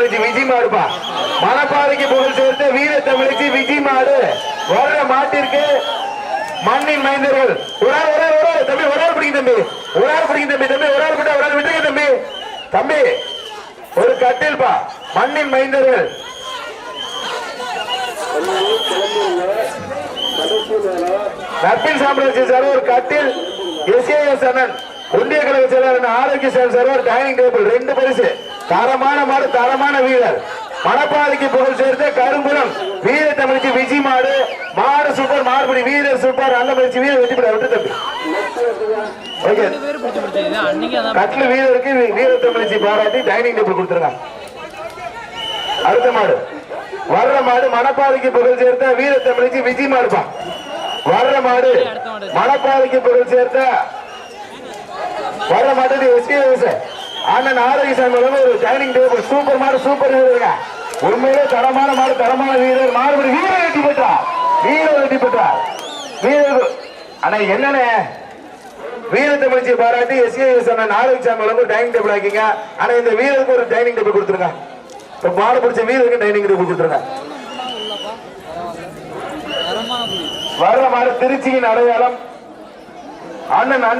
தமிழச்சி விஜய் மாடுப்பா மணப்பாறைக்கு புகழ் சேர்த்த வீர தமிழச்சி விஜய் மாடு வர்ற மாட்டிற்கு மண்ணின் மைந்தர்கள். ஒரு ஆள் ஒரு ஆள் ஒரு ஆள். தம்பி ஒரு ஆள் பிடிக்கும் தம்பி. ஒரு ஆள் பிடிக்கும் தம்பி. தம்பி ஒரு ஆள் விட்டு ஒரு ஆள் விட்டுருங்க தம்பி. தம்பி ஒரு கட்டில்பா மண்ணின் மைந்தர்கள். நப்பின் சாம்ராஜ்யம் சார் ஒரு கட்டில். எஸ்ஏஎஸ் அண்ணன். ஒன்றிய கழக செயலாளர் ஆரோக்கிய செயல் சார் ஒரு டைனிங் டேபிள். ரெண்டு பரிசு. தரமான மாடு தரமான வீரர். மணப்பாறைக்கு புகழ் சேர்த்த கருங்குளம் வீர தமிழ்ச்சி விஜி மாடு மாடு சூப்பர் மாறுபடி வீரர் சூப்பர் நல்ல பயிற்சி வீரர் வெற்றி பெற விட்டு தம்பி. ஓகே. கட்ல வீரருக்கு வீர தமிழ்ச்சி பாராட்டி டைனிங் டேபிள் கொடுத்துருங்க. அடுத்த மாடு. வர்ற மாடு மணப்பாறைக்கு புகழ் சேர்த்த வீர தமிழ்ச்சி விஜய் மாடுப்பா. வர்ற மாடு மணப்பாறைக்கு புகழ் சேர்த்த வர்ற மாடு எஸ்பிஎஸ் அண்ணன் ஆரோக்கியசாமி வழங்கும் ஒரு டைனிங் டேபிள் சூப்பர் மாடு சூப்பர் வீரருங்க. உண்மையிலே தரமான மாடு தரமான வீரர். மாறுபடி வீரர் வெட்டி பெற்றார். வீரர் வெட்டி பெற்றார். வீரர் அண்ணா என்னண்ணே? வீர தமிழ்ச்சி பாராட்டி எஸ்ஏஎஸ் அண்ணன் ஆரோக்கியசாமி வழங்கும் டைனிங் டேபிள் ஆக்கிங்க. ஆனா இந்த வீரருக்கு ஒரு டைனிங் டேபிள் கொடுத்துருங்க. இப்ப மாடு பிடிச்ச வீரருக்கு டைனிங் டேபிள் கொடுத்துருங்க. தரமான புள்ளி வர்ற மாடு திருச்சியின் அடையாளம். அண்ணன் அண்ணன்